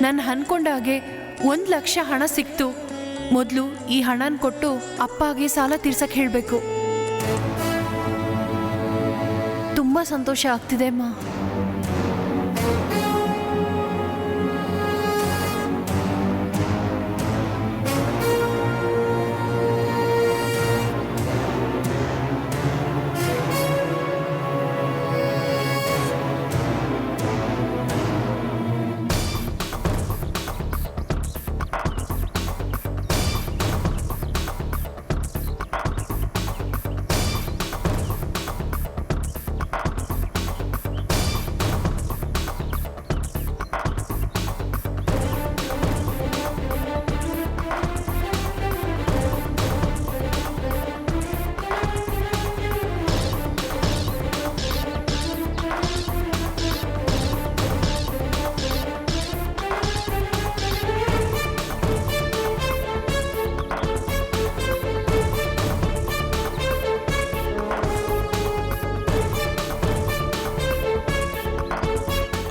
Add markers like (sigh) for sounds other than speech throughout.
ನಾನು ಅನ್ಕೊಂಡ ಹಾಗೆ ಒಂದು ಲಕ್ಷ ಹಣ ಸಿಕ್ತು. ಮೊದಲು ಈ ಹಣನ ಕೊಟ್ಟು ಅಪ್ಪಗೆ ಸಾಲ ತೀರ್ಸಕ್ಕೆ ಹೇಳಬೇಕು. ತುಂಬ ಸಂತೋಷ ಆಗ್ತಿದೆ ಅಮ್ಮ.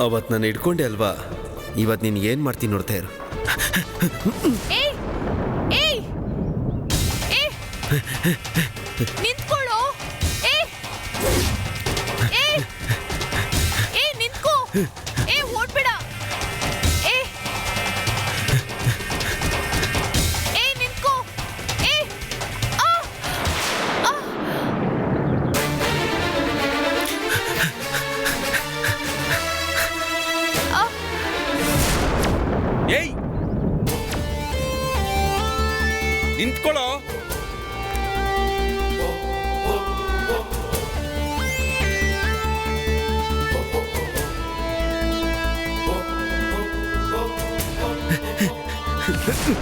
ಅವತ್ತು ನಾನು ಇಟ್ಕೊಂಡೆ ಅಲ್ವಾ? ಇವತ್ತು ನೀನು ಏನು ಮಾಡ್ತೀನಿ ನೋಡ್ತಾ ಇರು. ಏಯ್! ಏಯ್! ಏಯ್! ನಿಂತ್ಕೊಳ್ಳೋ! ಏಯ್! ಏಯ್! ಏಯ್ Ơi!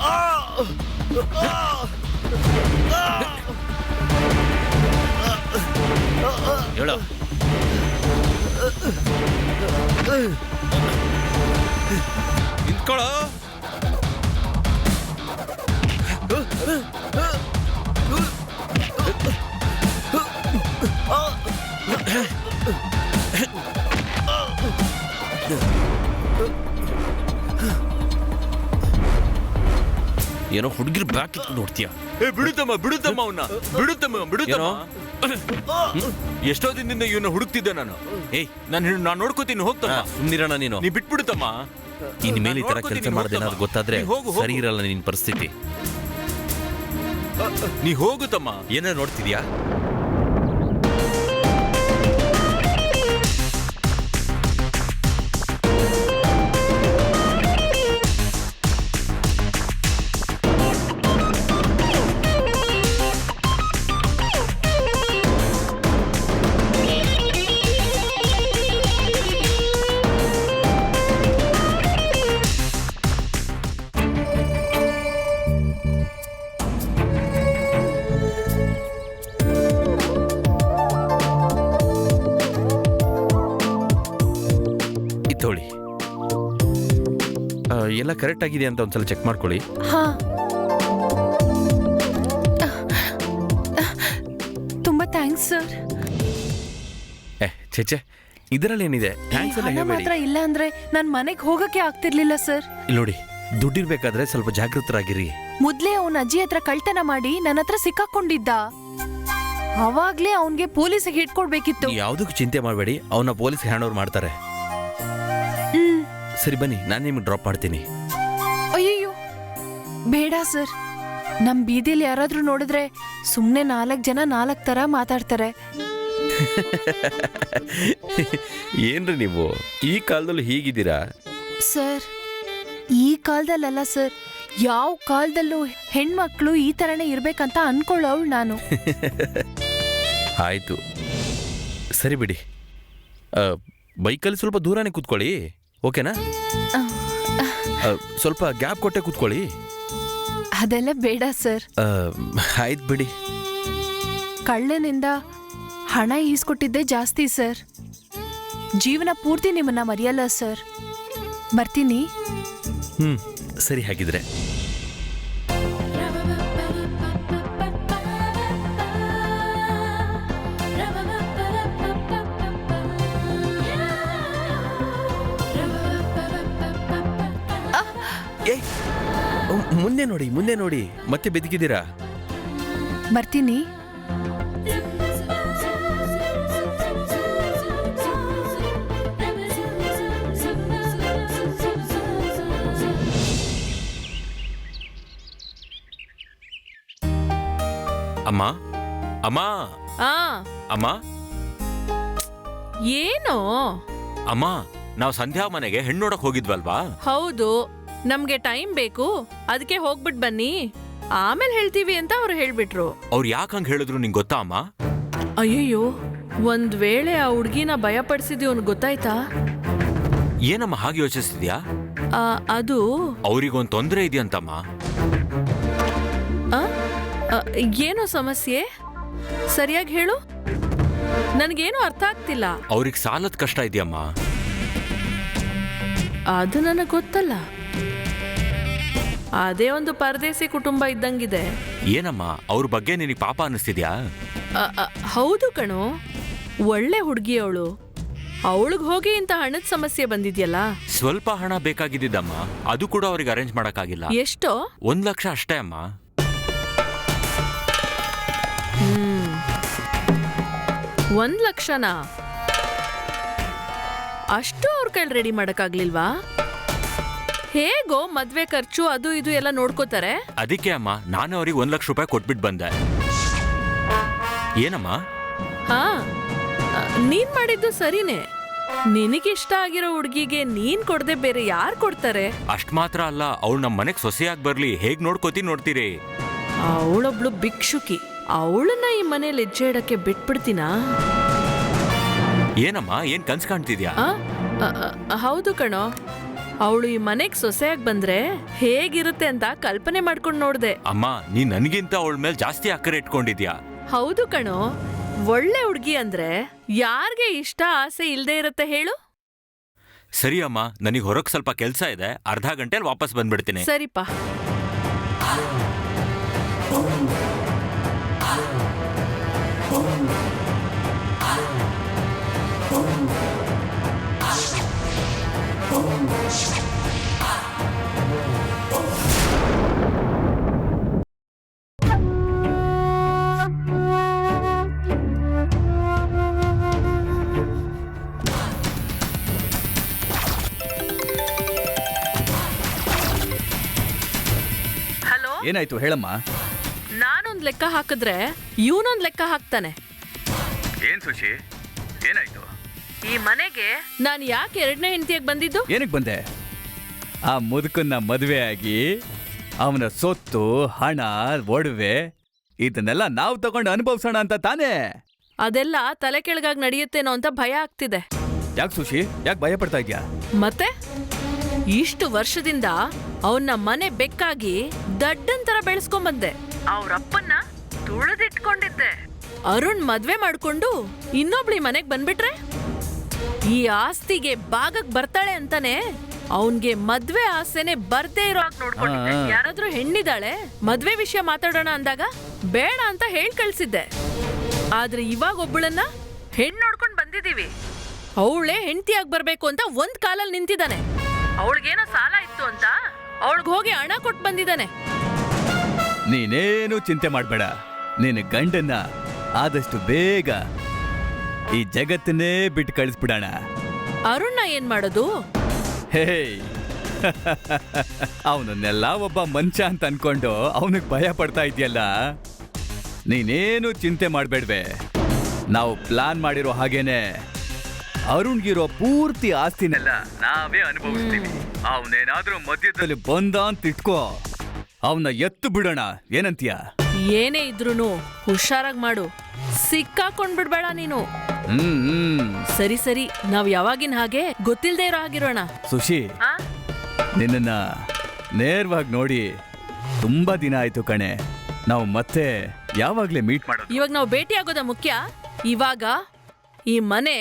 Ah! ಹೇಳೋ ನಿಂತ್ಕೊಳ್ಳೋ ಏನೋ ಹುಡುಗಿರ್ ಬ್ಯಾಕ್ ಇಟ್ಕೊಂಡು ನೋಡ್ತೀಯ ಏ ಬಿಡುತ್ತಮ್ಮ ಬಿಡುತ್ತಮ್ಮ ಅವನ್ನ ಬಿಡುತ್ತಮ್ಮ ಬಿಡುತ್ತಮ್ಮ. ಎಷ್ಟೋ ದಿನದಿಂದ ಇವನ್ನ ಹುಡುಕ್ತಿದ್ದೆ ನಾನು. ಏಯ್ ನಾನು ನಾನು ನೋಡ್ಕೋತೀನಿ ಹೋಗ್ತಮ್ಮ ಸುಮ್ಮನಿರೋಣ ನೀನು. ನೀ ಬಿಟ್ಬಿಡುತ್ತಮ್ಮ. ಇನ್ ಮೇಲೆ ಈ ತರ ಕೆಲಸ ಮಾಡದೆ ಏನಾದ್ರು ಗೊತ್ತಾದ್ರೆ. ಸರಿ ಇರಲ್ಲ ನಿನ್ ಪರಿಸ್ಥಿತಿ. ನೀ ಹೋಗುತ್ತಮ್ಮ. ಏನಾರು ನೋಡ್ತಿದ್ಯಾ? ಎಲ್ಲ ಕರೆಕ್ಟ್ ಆಗಿದೆ ಅಂತ ಒಂದ್ಸಲ ಚೆಕ್ ಮಾಡ್ಕೊಳ್ಳಿ. ಹಾ. ತುಂಬಾ ಥ್ಯಾಂಕ್ಸ್ ಸರ್ ಏ ಛೆಚ್ಚೆ ಇದರಲ್ಲಿ ಏನಿದೆ ಥ್ಯಾಂಕ್ಸ್ ಎಲ್ಲ ಹಣ ಹೇಳ್ಬೇಡಿ. ಮಾತ್ರ ಇಲ್ಲ ಅಂದ್ರೆ ನಾನ್ ಮನೆಗ್ ಹೋಗಕ್ಕೆ ಆಗ್ತಿರ್ಲಿಲ್ಲ ಸರ್ ಇಲ್ಲಿ ನೋಡಿ ದುಡ್ಡಿರ್ಬೇಕಾದ್ರೆ ಸ್ವಲ್ಪ ಜಾಗೃತರಾಗಿರಿ. ಮೊದ್ಲೇ ಅವನ ಅಜ್ಜಿ ಹತ್ರ ಕಳ್ತನ ಮಾಡಿ ನನ್ನ ಹತ್ರ ಸಿಕ್ಕಾಕೊಂಡಿದ್ದ. ಅವಾಗ್ಲೇ ಅವನ್ಗೆ ಪೊಲೀಸಿಗೆ ಹಿಡ್ಕೊಡ್ಬೇಕಿತ್ತು. ನೀವು ಯಾವುದಕ್ಕೂ ಚಿಂತೆ ಮಾಡಬೇಡಿ ಅವನ ಪೊಲೀಸ್ ಹ್ಯಾಂಡ್ ಓವರ್ ಮಾಡ್ತಾರೆ. ಹ್ಮ್. ಸರಿ ಬನ್ನಿ ನಾನು ನಿಮ್ಗೆ ಡ್ರಾಪ್ ಮಾಡ್ತೀನಿ. ಬೇಡ ಸರ್. ನಮ್ ಬೀದಿಲಿ ಯಾರಾದ್ರೂ ನೋಡಿದ್ರೆ ಸುಮ್ನೆ ನಾಲ್ಕ್ ಜನ ನಾಲ್ಕ್ ತರ ಮಾತಾಡ್ತಾರೆ. (laughs) ಏನ್ರಿ ನೀವು? ಈ ಕಾಲದಲ್ಲಿ ಹೀಗಿದ್ದೀರಾ? ಸರ್ ಈ ಕಾಲದಲ್ಲಲ್ಲ ಸರ್. ಯಾವ ಕಾಲದಲ್ಲೂ ಹೆಣ್ಮಕ್ಳು ಈ ತರನೇ ಇರ್ಬೇಕಂತ ಅನ್ಕೊಳ್ಳೋಳು ನಾನು. (laughs) ಆಯ್ತು. ಸರಿ ಬಿಡಿ. ಆ, ಬೈಕಲ್ಲಿ ಸ್ವಲ್ಪ ದೂರನೇ ಕೂತ್ಕೊಳ್ಳಿ. ಓಕೆನಾ? ಆ, ಸ್ವಲ್ಪ ಗ್ಯಾಪ್ ಕೊಟ್ಟೆ ಕೂತ್ಕೊಳ್ಳಿ. ಅದೆಲ್ಲ ಬೇಡ ಸರ್. ಆಯ್ತು ಬಿಡಿ. ಕಳ್ಳನಿಂದ ಹಣ ಈಸ್ಕೊಟ್ಟಿದ್ದೇ ಜಾಸ್ತಿ ಸರ್. ಜೀವನ ಪೂರ್ತಿ ನಿಮ್ಮನ್ನ ಮರೆಯಲ್ಲ ಸರ್. ಬರ್ತೀನಿ. ಹ್ಮ್ ಸರಿ ಹಾಗಿದ್ರೆ. ಏ ಮುಂದೆ ನೋಡಿ ಮುಂದೆ ನೋಡಿ. ಮತ್ತೆ ಬೆದಕಿದ್ದೀರಾ ಬರ್ತೀನಿ. ಅಮ್ಮ ಅಮ್ಮ. ಆ. ಅಮ್ಮ. ಏನು? ಅಮ್ಮ ನಾವು ಸಂಧ್ಯಾ ಮನೆಗೆ ಹೆಣ್ಣು ನೋಡಕ್ ಹೋಗಿದ್ವಲ್ವಾ? ಹೌದು. ನಮ್ಗೆ ಟೈಮ್ ಬೇಕು ಅದಕ್ಕೆ ಹೋಗ್ಬಿಟ್ ಬನ್ನಿ. ಆಮೇಲೆ ಹೇಳ್ತೀವಿ ಅಂತ ಅವ್ರು ಹೇಳ್ಬಿಟ್ರು. ಅವ್ರು ಯಾಕೆ ಹಂಗೆ ಹೇಳಿದ್ರು ನಿಂಗೆ ಗೊತ್ತಾ ಅಮ್ಮ? ಅಯ್ಯಯ್ಯೋ ಒಂದ್ ವೇಳೆ ಆ ಹುಡ್ಗಿನ ಭಯ ಪಡಿಸಿದ್ವಿ ಗೊತ್ತಾಯ್ತಾ? ಏನಮ್ಮ ಹಾಗೆ ಯೋಚಿಸ್ತಿದ್ಯಾ? ಆ, ಅದು ಅವ್ರಿಗೊಂದು ತೊಂದರೆ ಇದೆಯಂತಮ್ಮ? ಆ? ಆ, ಏನೋ ಸಮಸ್ಯೆ? ಸರಿಯಾಗಿ ಹೇಳು. ನನಗೇನು ಅರ್ಥ ಆಗ್ತಿಲ್ಲ. ಅವ್ರಿಗೆ ಸಾಲದ ಕಷ್ಟ ಇದೆಯಮ್ಮ? ಅದು ನನಗೆ ಗೊತ್ತಲ್ಲ. ಅದೇ ಒಂದು ಪರದೇಸಿ ಕುಟುಂಬ ಇದ್ದಂಗಿದೆ. ಏನಮ್ಮ ಅವ್ರ ಬಗ್ಗೆ ನಿನಗೆ ಪಾಪ ಅನಿಸ್ತಿದ್ಯಾ? ಅ, ಅ, ಹೌದು ಕಣೋ. ಒಳ್ಳೆ ಹುಡುಗಿ ಅವಳು ಅವಳಿಗೆ ಹೋಗಿ ಇಂಥ ಹಣದ ಸಮಸ್ಯೆ ಬಂದಿದ್ಯಲ್ಲ? ಸ್ವಲ್ಪ ಹಣ ಬೇಕಾಗಿದ್ದಮ್ಮ ಅದು ಕೂಡ ಅವ್ರಿಗೆ ಅರೇಂಜ್ ಮಾಡಕ್ಕಾಗಿಲ್ಲ. ಎಷ್ಟೋ? ಒಂದ್ ಲಕ್ಷ ಅಷ್ಟೇ ಅಮ್ಮ. ಒಂದ್ ಲಕ್ಷನಾ? ಅಷ್ಟು ಅವ್ರ ಕೈಲಿ ರೆಡಿ ಮಾಡಕ್ಕಾಗ್ಲಿಲ್ವಾ? ಹೇಗೋ ಮದ್ವೆ ಖರ್ಚು ಅದು ಇದು ಎಲ್ಲ ನೋಡ್ಕೋತಾರೆ? ಅದಕ್ಕೆ ಅಮ್ಮ ನಾನು ಅವ್ರಿಗೆ ಒಂದ್ ಲಕ್ಷ ರೂಪಾಯಿ ಕೊಟ್ಬಿಟ್ಟು ಬಂದೆ. ಏನಮ್ಮ? ಹಾ ನೀನ್ ಮಾಡಿದ್ದು ಸರಿನೇ. ನಿನಗಿಷ್ಟ ಆಗಿರೋ ಹುಡ್ಗಿಗೆ ನೀನ್ ಕೊಡದೆ ಬೇರೆ ಯಾರು ಕೊಡ್ತಾರೆ? ಅಷ್ಟ್ ಮಾತ್ರ ಅಲ್ಲ ಅವಳು ನಮ್ಮ ಮನೆಗೆ ಸೊಸೆಯಾಗಿ ಬರ್ಲಿ ಹೇಗ್ ನೋಡ್ಕೋತೀನಿ ನೋಡ್ತೀರಿ? ಅವಳೊಬ್ಳು ಭಿಕ್ಷುಕಿ. ಅವಳನ್ನ ಈ ಮನೇಲಿ ಹೆಜ್ಜೆ ಇಡಕ್ಕೆ ಬಿಟ್ಬಿಡ್ತೀನಾ? ಏನಮ್ಮ ಏನ್ ಕನ್ಸ್ ಕಾಣ್ತಿದ್ಯಾ? ಆ? ಹೌದು ಕಣೋ. ಅವಳು ಈ ಮನೆಗೆ ಸೊಸೆಯಾಗಿ ಬಂದ್ರೆ ಹೇಗಿರುತ್ತೆ ಅಂತ ಕಲ್ಪನೆ ಮಾಡ್ಕೊಂಡು ನೋಡ್ದೆ. ಅಮ್ಮ ನೀ ನನ್ಗಿಂತ ಅವಳ ಮೇಲೆ ಜಾಸ್ತಿ ಅಕ್ಕರೆ ಇಟ್ಕೊಂಡಿದ್ಯಾ? ಹೌದು ಕಣೋ. ಒಳ್ಳೆ ಹುಡುಗಿ ಅಂದ್ರೆ ಯಾರ್ಗೆ ಇಷ್ಟ ಆಸೆ ಇಲ್ದೇ ಇರುತ್ತೆ ಹೇಳು? ಸರಿ ಅಮ್ಮ ನನಗೆ ಹೊರಗೆ ಸ್ವಲ್ಪ ಕೆಲಸ ಇದೆ. ಅರ್ಧ ಗಂಟೆಲಿ ವಾಪಸ್ ಬಂದ್ಬಿಡ್ತೀನಿ. ಸರಿಪಾ. ಏನಾಯ್ತು ಹೇಳಮ್ಮ? ನಾನೊಂದ್ ಲೆಕ್ಕ ಹಾಕಿದ್ರೆ ಇವನೊಂದ್ ಲೆಕ್ಕ ಹಾಕ್ತಾನೆ. ಏನ್ ಸುಶಿ? ಈ ಮನೆಗೆ ನಾನು ಯಾಕೆ ಎರಡನೇ ಹೆಂಡತಿಯಾಗಿ ಬಂದಿದ್ದು? ಏನಕ್ಕೆ ಬಂದೆ? ಆ ಮುದುಕನ್ನ ಮದುವೆ ಆಗಿ ಅವನ ಸೊತ್ತು ಹಣ ಒಡವೆ ಇದನ್ನೆಲ್ಲ ನಾವು ತಗೊಂಡು ಅನುಭವಿಸೋಣ ಅಂತ ತಾನೇ? ಅದೆಲ್ಲ ತಲೆ ಕೆಳಗಾಗಿ ನಡೆಯುತ್ತೇನೋ ಅಂತ ಭಯ ಆಗ್ತಿದೆ. ಯಾಕೆ ಸುಶಿ? ಯಾಕೆ ಭಯ ಪಡ್ತಾ ಇದ್ಯಾ? ಮತ್ತೆ? ಇಷ್ಟು ವರ್ಷದಿಂದ ಅವನ್ನ ಮನೆ ಬೆಕ್ಕಾಗಿ ದಡ್ಡನ್ ತರ ಬೆಳೆಸ್ಕೊಂಬಂದೆ ಅವ್ರಪ್ಪನ್ನ ತುಳಿದಿಟ್ಕೊಂಡಿದ್ದೆ. ಅರುಣ್ ಮದ್ವೆ ಮಾಡ್ಕೊಂಡು ಇನ್ನೊಬ್ಳಿ ಮನೆಗ್ ಬಂದ್ಬಿಟ್ರೆ? ಈ ಆಸ್ತಿಗೆ ಭಾಗಕ್ ಬರ್ತಾಳೆ ಅಂತಾನೆ ಅವನ್ಗೆ ಮದ್ವೆ ಆಸೆನೆ ಬರ್ದೇ ಇರೋ ನೋಡ್ಕೊಂಡಿದ್ದೆ. ಯಾರಾದ್ರೂ ಹೆಣ್ಣಿದಾಳೆ ಮದ್ವೆ ವಿಷಯ ಮಾತಾಡೋಣ ಅಂದಾಗ ಬೇಡ ಅಂತ ಹೇಳ್ ಕಳ್ಸಿದ್ದೆ. ಆದ್ರೆ ಇವಾಗ ಒಬ್ಬಳನ್ನ ಹೆಣ್ ನೋಡ್ಕೊಂಡ್ ಬಂದಿದೀವಿ ಅವಳೇ ಹೆಂಡತಿಯಾಗಿ ಬರ್ಬೇಕು ಅಂತ ಒಂದ್ ಕಾಲಲ್ಲಿ ನಿಂತಿದ್ದಾನೆ. ಅವಳಿಗೇನೋ ಸಾಲ ಇತ್ತು ಅಂತ ಅವಳಿಗೆ ಹೋಗಿ ಹಣ ಕೊಟ್ಟು ಬಂದಿದ್ದಾನೆ. ನೀನೇನು ಚಿಂತೆ ಮಾಡಬೇಡ. ನಿನ್ನ ಗಂಡನ್ನ ಆದಷ್ಟು ಬೇಗ ಈ ಜಗತ್ತನ್ನೇ ಬಿಟ್ಟು ಕಳಿಸ್ಬಿಡೋಣ. ಅರುಣ್ನ ಏನ್ ಮಾಡೋದು? ಹೇ (laughs) ಅವನನ್ನೆಲ್ಲ ಒಬ್ಬ ಮಂಚ ಅಂತ ಅನ್ಕೊಂಡು ಅವನಿಗೆ ಭಯ ಪಡ್ತಾ ಇದೆಯಲ್ಲ? ನೀನೇನು ಚಿಂತೆ ಮಾಡಬೇಡ್ವೆ. ನಾವು ಪ್ಲಾನ್ ಮಾಡಿರೋ ಹಾಗೇನೆ ಅರುಣ್ಗಿರೋ ಪೂರ್ತಿ ಆಸ್ತಿನೆಲ್ಲ ನಾವೇ ಅನುಭವಿಸ್ತೀವಿ. ಅವನೇನಾದ್ರೂ ಮಧ್ಯದಲ್ಲಿ ಬಂದ ಅಂತ ಇಟ್ಕೋ. ಅವನ ಎತ್ತು ಬಿಡೋಣ. ಏನಂತೀಯ? ಏನೇ ಇದ್ರೂನು ಹುಷಾರಾಗಿ ಮಾಡು. ಸಿಕ್ಕಾಕೊಂಡ್ಬಿಡ್ಬೇಡ ನೀನು. ಹ್ಮ್ ಹ್ಮ್. ಸರಿ ಸರಿ. ನಾವ್ ಯಾವಾಗಿನ ಹಾಗೆ ಗೊತ್ತಿಲ್ದೇ ಇರೋ ಆಗಿರೋಣ ಸುಶಿ ನಿನ್ನ ನಿನ್ನನ್ನ ನೇರವಾಗಿ ನೋಡಿ ತುಂಬಾ ದಿನ ಆಯ್ತು ಕಣೆ. ನಾವು ಮತ್ತೆ ಯಾವಾಗ್ಲೇ ಮೀಟ್ ಮಾಡೋದು? ಇವಾಗ ನಾವು ಭೇಟಿ ಆಗೋದ ಮುಖ್ಯ. ಇವಾಗ ಈ ಮನೆ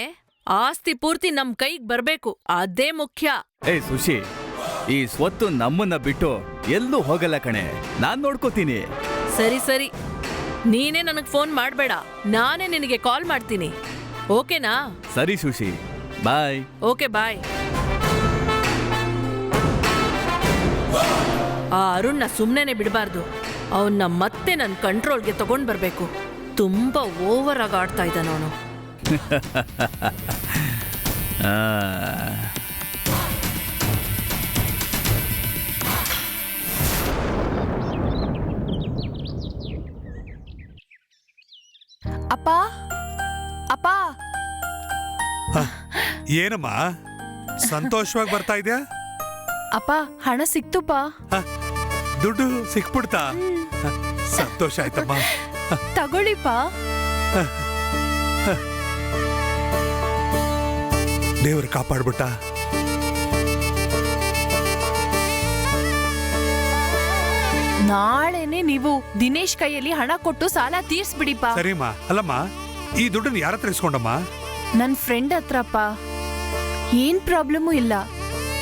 ಆಸ್ತಿ ಪೂರ್ತಿ ನಮ್ ಕೈಗ್ ಬರ್ಬೇಕು. ಅದೇ ಮುಖ್ಯ. ಏಯ್ ಸುಶಿ ಈ ಸ್ವತ್ತು ನಮ್ಮನ್ನ ಬಿಟ್ಟು ಎಲ್ಲೂ ಹೋಗಲ್ಲ ಕಣೆ. ನಾನ್ ನೋಡ್ಕೋತೀನಿ. ಸರಿ ಸರಿ. ನೀನೇ ನನಗ್ ಫೋನ್ ಮಾಡ್ಬೇಡ. ನಾನೇ ನಿನಗೆ ಕಾಲ್ ಮಾಡ್ತೀನಿ. ಓಕೆನಾ? ಸರಿ ಸುಶಿ ಬಾಯ್. Okay bye. ಆ ಅರುಣ್ನ ಸುಮ್ಮನೆ ಬಿಡಬಾರ್ದು. ಅವನ್ನ ಮತ್ತೆ ನನ್ನ ಕಂಟ್ರೋಲ್ಗೆ ತಗೊಂಡ್ ಬರ್ಬೇಕು. ತುಂಬಾ ಓವರ್ ಆಗಿ ಆಡ್ತಾ ಇದ್ದಾನ ಅವನು. (laughs) ಏನಮ್ಮ? ಸಂತೋಷವಾಗಿ ಬರ್ತಾ ಇದ್ಯಾ? ಅಪ್ಪ ಹಣ ಸಿಕ್ತುಪ್ಪ ದುಡ್ಡು ಸಿಕ್ಬಿಡ್ತಾ? ಸಂತೋಷ ಆಯ್ತಮ್ಮ. ತಗೊಳ್ಳಿಪ್ಪ ದೇವ್ರು ಕಾಪಾಡ್ಬಿಟ್ಟ. ನಾಳೆನೆ ನೀವು ದಿನೇಶ್ ಕೈಯಲ್ಲಿ ಹಣ ಕೊಟ್ಟು ಸಾಲ ತೀರ್ಸ್ಬಿಡಿಪ್ಪ ಸರಿಮ್ಮ. ಅಲ್ಲಮ್ಮ ಈ ದುಡ್ಡನ್ನ ಯಾರ ಹತ್ರ ಇಸ್ಕೊಂಡಮ್ಮ? ನನ್ ಫ್ರೆಂಡ್ ಹತ್ರಪ್ಪ. ಏನ್ ಪ್ರಾಬ್ಲಮ್ ಇಲ್ಲ.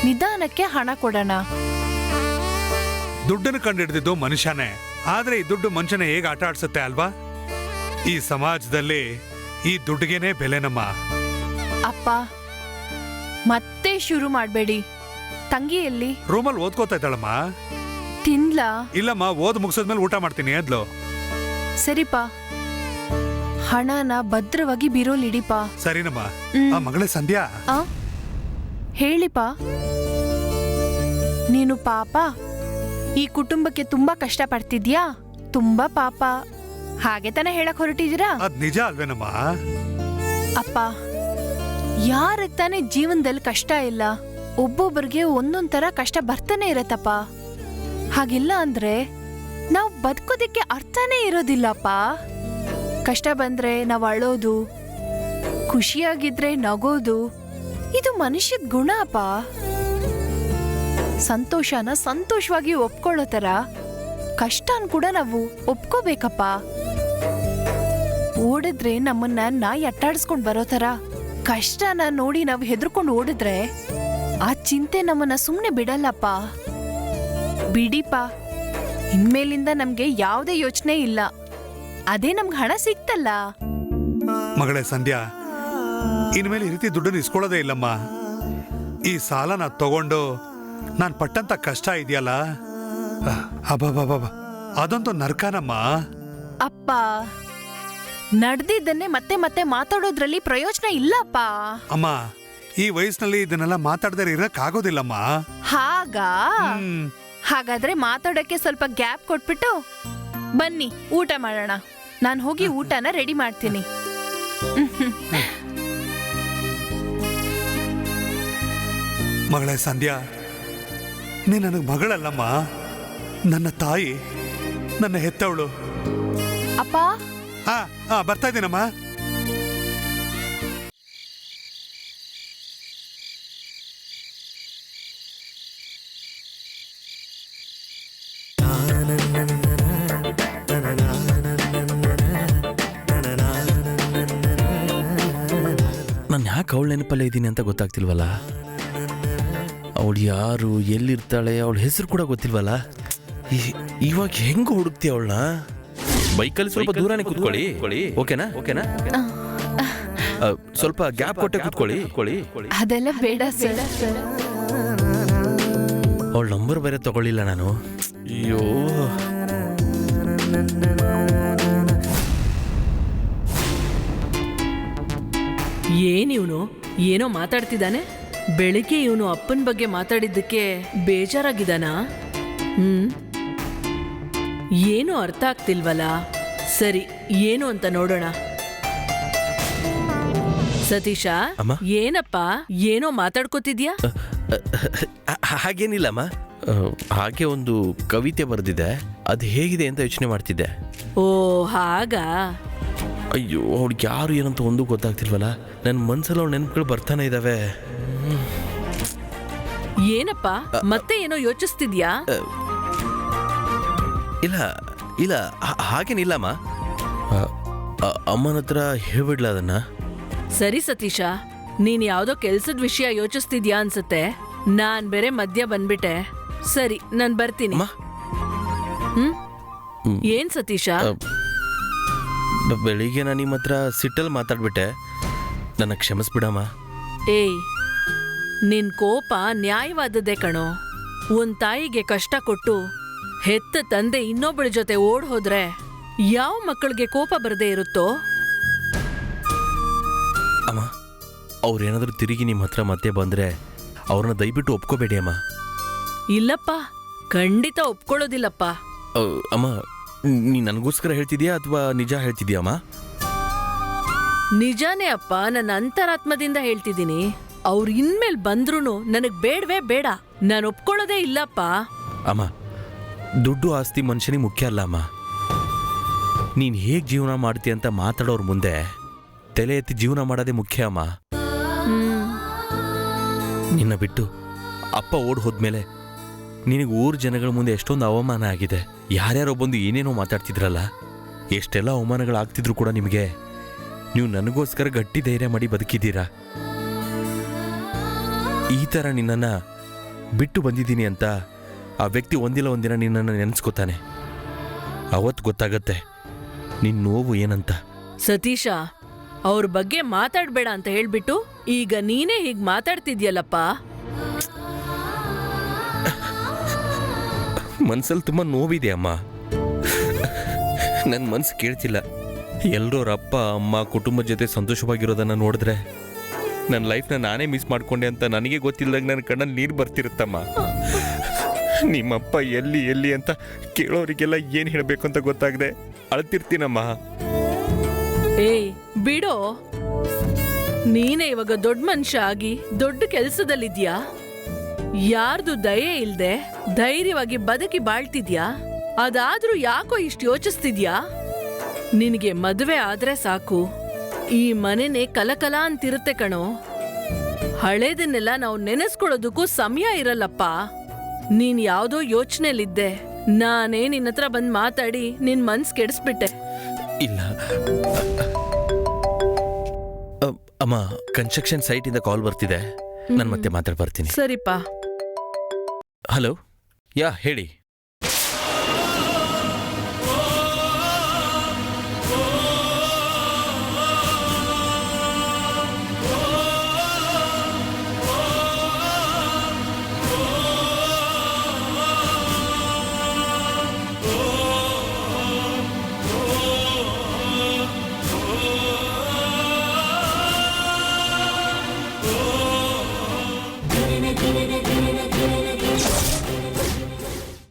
ನಿಧಾನಕ್ಕೆ ಹಣ ಕೊಡೋಣ. ದುಡ್ಡನ್ನು ಕಂಡುಹಿಡಿದಿದ್ದು ಮನುಷ್ಯನೇ. ಆದ್ರೆ ಈ ದುಡ್ಡು ಮನುಷ್ಯನ ಹೇಗೆ ಆಟ ಆಡ್ಸುತ್ತೆ ಅಲ್ವಾ? ಈ ಸಮಾಜದಲ್ಲಿ ಈ ದುಡ್ಡಿಗೆನೇ ಬೆಲೆನಮ್ಮ. ಅಪ್ಪ ಮತ್ತೆ ಶುರು ಮಾಡಬೇಡಿ. ತಂಗಿ ಎಲ್ಲಿ ರೂಮಲ್ಲಿ ಓದ್ಕೋತಾ ಇದ್ದಾಳಮ್ಮ. ತಿನ್ಲಾ? ಇಲ್ಲಮ್ಮ ಓದ್ ಮುಗಿಸಿದ್ಮೇಲೆ ಊಟ ಮಾಡ್ತೀನಿ ಅದ್ಲು. ಸರಿಪ. ಹಣನ ಭದ್ರವಾಗಿ ಬೀರೋಲಿಡಿಪ ಸರಿನಮ್ಮ. ಆ ಮಗಳೇ ಸಂಧ್ಯಾ. ಆ? ಹೇಳಿಪ ನೀನು ಪಾಪ ಈ ಕುಟುಂಬಕ್ಕೆ ತುಂಬಾ ಕಷ್ಟ ಪಡ್ತಿದ್ಯಾ ತುಂಬಾ ಪಾಪ. ಹಾಗೆ ತಾನೇ ಹೇಳಕ್ ಹೊರಟಿದ್ದೀರಾ? ಅದ್ ನಿಜ ಅಲ್ವೇನಮ್ಮ? ಅಪ್ಪ ಯಾರಿಗೆ ತಾನೇ ಜೀವನದಲ್ಲಿ ಕಷ್ಟ ಇಲ್ಲ ಒಬ್ಬೊಬ್ಬರಿಗೆ ಒಂದೊಂದ್ ತರ ಕಷ್ಟ ಬರ್ತಾನೆ ಇರತ್ತಪ್ಪ. ಹಾಗಿಲ್ಲ ಅಂದ್ರೆ ನಾವು ಬದುಕೋದಿಕ್ಕೆ ಅರ್ಥನೇ ಇರೋದಿಲ್ಲಪ್ಪ. ಕಷ್ಟ ಬಂದ್ರೆ ನಾವು ಅಳೋದು ಖುಷಿಯಾಗಿದ್ರೆ ನಗೋದು ಇದು ಮನುಷ್ಯದ ಗುಣ ಅಪ್ಪ ಸಂತೋಷನ ಸಂತೋಷವಾಗಿ ಒಪ್ಕೊಳ್ಳೋ ತರ ಕಷ್ಟನ್ ಕೂಡ ನಾವು ಒಪ್ಕೋಬೇಕಪ್ಪ. ಓಡಿದ್ರೆ ನಮ್ಮನ್ನ ನಾಯಿ ಅಟ್ಟಾಡಿಸ್ಕೊಂಡು ಬರೋ ತರ ಕಷ್ಟನ ನೋಡಿ ನಾವು ಹೆದರ್ಕೊಂಡು ಓಡಿದ್ರೆ ಆ ಚಿಂತೆ ನಮ್ಮನ್ನ ಸುಮ್ನೆ ಬಿಡಲ್ಲಪ್ಪ. ಬಿಡಿಪ, ಇನ್ಮೇಲಿಂದ ನಮ್ಗೆ ಯಾವುದೇ ಯೋಚನೆ ಇಲ್ಲ. ಅದೇ ನಮ್ಗೆ ಹಣ ಸಿಕ್ತಲ್ಲ ಮಗಳೇ, ಸಂಧ್ಯಾ ಇನ್ಮೇಲೆ ಈ ರೀತಿ ದುಡ್ಡನ್ನು ಇಸ್ಕೊಳ್ಳೋದೇ ಇಲ್ಲಮ್ಮ. ಈ ಸಾಲ ನಾ ತಗೊಂಡು ನಾನು ಪಟ್ಟಂತ ಕಷ್ಟ ಇದೆಯಲ್ಲ? ಅಬ್ಬಬ್ಬಬ್ಬ ಅದಂತೂ ನರ್ಕನಮ್ಮ. ಅಪ್ಪ ನಡ್ದಿದ್ದನ್ನೇ ಮತ್ತೆ ಮತ್ತೆ ಮಾತಾಡೋದ್ರಲ್ಲಿ ಪ್ರಯೋಜನ ಇಲ್ಲಪ್ಪ. ಅಮ್ಮ ಈ ವಯಸ್ಸಿನಲ್ಲಿ ಇದನ್ನೆಲ್ಲ ಮಾತಾಡದೇ ಇರಕ್ ಆಗೋದಿಲ್ಲಮ್ಮ ಹಾಗಾ? ಹ್ಮ್. ಹಾಗಾದ್ರೆ ಮಾತಾಡೋಕೆ ಸ್ವಲ್ಪ ಗ್ಯಾಪ್ ಕೊಟ್ಬಿಟ್ಟು ಬನ್ನಿ ಊಟ ಮಾಡೋಣ. ನಾನು ಹೋಗಿ ಊಟನ ರೆಡಿ ಮಾಡ್ತೀನಿ. ಮಗಳೇ ಸಂಧ್ಯಾ ನೀ ನನಗೆ ಮಗಳಲ್ಲಮ್ಮ. ನನ್ನ ತಾಯಿ ನನ್ನ ಹೆತ್ತವಳು. ಅಪ್ಪ? ಹಾ ಹಾ ಬರ್ತಾ ಇದ್ದೀನಮ್ಮ. ನಾನು ಯಾಕೆ ಅವಳ ನೆನಪಲ್ಲೇ ಇದ್ದೀನಿ ಅಂತ ಗೊತ್ತಾಗ್ತಿಲ್ವಲ್ಲ? ಅವಳು ಯಾರು ಎಲ್ಲಿರ್ತಾಳೆ ಅವಳ ಹೆಸರು ಕೂಡ ಗೊತ್ತಿಲ್ವಲ್ಲ? ಇವಾಗ ಹೆಂಗ ಹುಡುಕ್ತಿ ಅವಳನ್ನ? ಬೈಕಲ್ಲಿ ಸ್ವಲ್ಪ ದೂರನೇ ಕೂತ್ಕೊಳ್ಳಿ. ಓಕೆನಾ? ಓಕೆನಾ? ಸ್ವಲ್ಪ ಗ್ಯಾಪ್ ಕೊಟ್ಟೆ ಕೂತ್ಕೊಳ್ಳಿ. ಅದೆಲ್ಲ ಬೇಡ ಸರ್. ಅವಳ ನಂಬರ್ ಬೇರೆ ತಗೊಳ್ಳಿಲ್ಲ ನಾನು. ಅಯ್ಯೋ. ಏನಿವನು ಇವನು? ಏನೋ ಮಾತಾಡ್ತಿದ್ದಾನೆ? ಬೆಳಿಗ್ಗೆ ಇವನು ಅಪ್ಪನ ಬಗ್ಗೆ ಮಾತಾಡಿದ್ದಕ್ಕೆ ಬೇಜಾರಾಗಿದ್ದಾನಾ? ಹ್ಮ್? ಏನು ಅರ್ಥ ಆಗ್ತಿಲ್ವಲ್ಲ? ಸರಿ ಏನು ಅಂತ ನೋಡೋಣ. ಸತೀಶ ಅಮ್ಮ? ಏನಪ್ಪ? ಏನೋ ಮಾತಾಡ್ಕೋತಿದ್ಯಾ? ಹಾಗೇನಿಲ್ಲಮ್ಮ. ಹಾಗೆ ಒಂದು ಕವಿತೆ ಬರೆದಿದೆ. ಅದು ಹೇಗಿದೆ ಅಂತ ಯೋಚನೆ ಮಾಡ್ತಿದ್ದೆ. ಓ ಹಾಗಾ? ಅಯ್ಯೋ ಅವ್ಳಿಗೆ ಯಾರು ಏನಂತ ಒಂದು ಗೊತ್ತಾಗ್ತಿಲ್ವಲ್ಲ? ನನ್ನ ಮನ್ಸಲ್ಲಿ ಅವ್ಳ ನೆನಪುಗಳು ಬರ್ತಾನೆ ಇದ್ದಾವೆ ಏನಪ್ಪ? ಮತ್ತೆ ಏನೋ ಯೋಚಿಸ್ತಿದ್ಯಾ? ಇಲ್ಲ ಇಲ್ಲ ಹಾಗೇನಿಲ್ಲಮ್ಮ ಅಮ್ಮನ ಹತ್ರ ಹೇಳ್ಬಿಡ್ಲ ಅದನ್ನ? ಸರಿ ಸತೀಶ. ನೀನ್ ಯಾವ್ದೋ ಕೆಲ್ಸದ ವಿಷಯ ಯೋಚಿಸ್ತಿದ್ಯಾ ಅನ್ಸುತ್ತೆ. ನಾನ್ ಬೇರೆ ಮಧ್ಯ ಬಂದ್ಬಿಟ್ಟೆ. ಸರಿ ನಾನ್ ಬರ್ತೀನಿ. ಅಮ್ಮ? ಹ್ಮ್? ಹ್ಮ್. ಏನ್ ಸತೀಶ? ಬೆಳಿಗ್ಗೆ ನಾನು ನಿಮ್ಮ ಹತ್ರ ಸಿಟ್ಟಲ್ಲಿ ಮಾತಾಡ್ಬಿಟ್ಟೆ. ನನ್ನ ಕ್ಷಮಿಸ್ಬಿಡಮ್ಮ. ಏಯ್ ನಿನ್ ಕೋಪ ನ್ಯಾಯವಾದದ್ದೇ ಕಣೋ. ಒಂದ್ ತಾಯಿಗೆ ಕಷ್ಟ ಕೊಟ್ಟು ಹೆತ್ತ ತಂದೆ ಇನ್ನೊಬ್ಬಳ ಜೊತೆ ಓಡ್ ಹೋದ್ರೆ ಯಾವ ಮಕ್ಕಳಿಗೆ ಕೋಪ ಬರದೇ ಇರುತ್ತೋ? ಅಮ್ಮ ಅವ್ರೇನಾದ್ರೂ ತಿರುಗಿ ನಿಮ್ಮ ಹತ್ರ ಮತ್ತೆ ಬಂದ್ರೆ ಅವ್ರನ್ನ ದಯವಿಟ್ಟು ಒಪ್ಕೋಬೇಡಿ ಅಮ್ಮ. ಇಲ್ಲಪ್ಪ ಖಂಡಿತ ಒಪ್ಕೊಳ್ಳೋದಿಲ್ಲಪ್ಪ. ಅಮ್ಮ ನೀ ನನಗೋಸ್ಕರ ಹೇಳ್ತಿದ್ಯಾ ಅಥವಾ ನಿಜ ಹೇಳ್ತಿದ್ಯಾ ಅಮ್ಮ? ನಿಜಾನೇ ಅಪ್ಪ ನನ್ನ ಅಂತರಾತ್ಮದಿಂದ ಹೇಳ್ತಿದ್ದೀನಿ. ಅವ್ರು ಇನ್ಮೇಲೆ ಬಂದ್ರೂ ನನಗ್ ಬೇಡವೇ ಬೇಡ. ನಾನು ಒಪ್ಕೊಳ್ಳೋದೇ ಇಲ್ಲಪ್ಪ. ಅಮ್ಮ ದುಡ್ಡು ಆಸ್ತಿ ಮನುಷ್ಯನಿಗೆ ಮುಖ್ಯ ಅಲ್ಲ ಅಮ್ಮ. ನೀನು ಹೇಗೆ ಜೀವನ ಮಾಡ್ತೀಯ ಅಂತ ಮಾತಾಡೋರ್ ಮುಂದೆ ತಲೆ ಎತ್ತಿ ಜೀವನ ಮಾಡೋದೇ ಮುಖ್ಯ ಅಮ್ಮ. ನಿನ್ನ ಬಿಟ್ಟು ಅಪ್ಪ ಓಡ್ ಹೋದ್ಮೇಲೆ ನಿನಗೆ ಊರ್ ಜನಗಳ ಮುಂದೆ ಎಷ್ಟೊಂದು ಅವಮಾನ ಆಗಿದೆ. ಯಾರ್ಯಾರೋ ಬಂದು ಏನೇನೋ ಮಾತಾಡ್ತಿದ್ರಲ್ಲ ಎಷ್ಟೆಲ್ಲ ಅವಮಾನಗಳಾಗ್ತಿದ್ರು ಕೂಡ ನಿಮಗೆ. ನೀವು ನನಗೋಸ್ಕರ ಗಟ್ಟಿ ಧೈರ್ಯ ಮಾಡಿ ಬದುಕಿದ್ದೀರಾ? ಈ ಥರ ನಿನ್ನನ್ನು ಬಿಟ್ಟು ಬಂದಿದ್ದೀನಿ ಅಂತ ಆ ವ್ಯಕ್ತಿ ಒಂದಿಲ್ಲ ಒಂದಿನ ನಿನ್ನನ್ನು ನೆನೆಸ್ಕೋತಾನೆ. ಅವತ್ತು ಗೊತ್ತಾಗತ್ತೆ ನಿನ್ನ ನೋವು ಏನಂತ. ಸತೀಶ ಅವ್ರ ಬಗ್ಗೆ ಮಾತಾಡಬೇಡ ಅಂತ ಹೇಳ್ಬಿಟ್ಟು ಈಗ ನೀನೇ ಹೀಗೆ ಮಾತಾಡ್ತಿದ್ಯಲ್ಲಪ್ಪ? ಮನ್ಸಲ್ಲಿ ತುಂಬ ನೋವಿದೆ ಅಮ್ಮ. ನನ್ನ ಮನ್ಸು ಕೇಳ್ತಿಲ್ಲ. ಎಲ್ಲರೂ ಅಪ್ಪ ಅಮ್ಮ ಕುಟುಂಬದ ಜೊತೆ ಸಂತೋಷವಾಗಿರೋದನ್ನ ನೋಡಿದ್ರೆ ನನ್ನ ಲೈಫ್ನ ನಾನೇ ಮಿಸ್ ಮಾಡ್ಕೊಂಡೆ ಅಂತ ನನಗೆ ಗೊತ್ತಿಲ್ಲದಾಗ ನನ್ನ ಕಣ್ಣಲ್ಲಿ ನೀರು ಬರ್ತಿರುತ್ತಮ್ಮ. ನಿಮ್ಮಪ್ಪ ಎಲ್ಲಿ ಎಲ್ಲಿ ಅಂತ ಕೇಳೋರಿಗೆಲ್ಲ ಏನು ಹೇಳಬೇಕು ಅಂತ ಗೊತ್ತಾಗದೆ. ಅಳ್ತಿರ್ತೀನಮ್ಮ. ಏಯ್, ಬಿಡೋ. ನೀನೇ ಇವಾಗ ದೊಡ್ಡ ಮನುಷ್ಯ ಆಗಿ ದೊಡ್ಡ ಕೆಲಸದಲ್ಲಿದ್ಯಾ? ಯಾರ್ದು ದಯೆ ಇಲ್ದೆ ಧೈರ್ಯವಾಗಿ ಬದುಕಿ ಬಾಳ್ತಿದ್ಯಾ? ಅದಾದ್ರೂ ಯಾಕೋ ಇಷ್ಟು ಯೋಚಿಸ್ತಿದ್ಯಾ? ನಿನಗೆ ಮದುವೆ ಆದ್ರೆ ಸಾಕು. ಈ ಮನೆನೇ ಕಲಕಲ ಅಂತಿರುತ್ತೆ ಕಣೋ. ಹಳೇದನ್ನೆಲ್ಲ ನಾವು ನೆನೆಸ್ಕೊಳ್ಳೋದಕ್ಕೂ ಸಮಯ ಇರಲ್ಲಪ್ಪ. ನೀನ್ ಯಾವ್ದೋ ಯೋಚನೆಲಿದ್ದೆ. ನಾನೇ ನಿನ್ನ ಹತ್ರ ಬಂದ್ ಮಾತಾಡಿ ನಿನ್ ಮನ್ಸ್ ಕೆಡಿಸ್ಬಿಟ್ಟೆ. ಇಲ್ಲ. ಅ- ಅಮ್ಮ ಕನ್ಸ್ಟ್ರಕ್ಷನ್ ಇಂದ ಕಾಲ್ ಬರ್ತಿದೆ. ನಾನು ಮತ್ತೆ ಮಾತಾಡ್ ಬರ್ತೀನಿ ಸರಿಪಾ. ಹಲೋ? ಯಾ ಹೇಳಿ.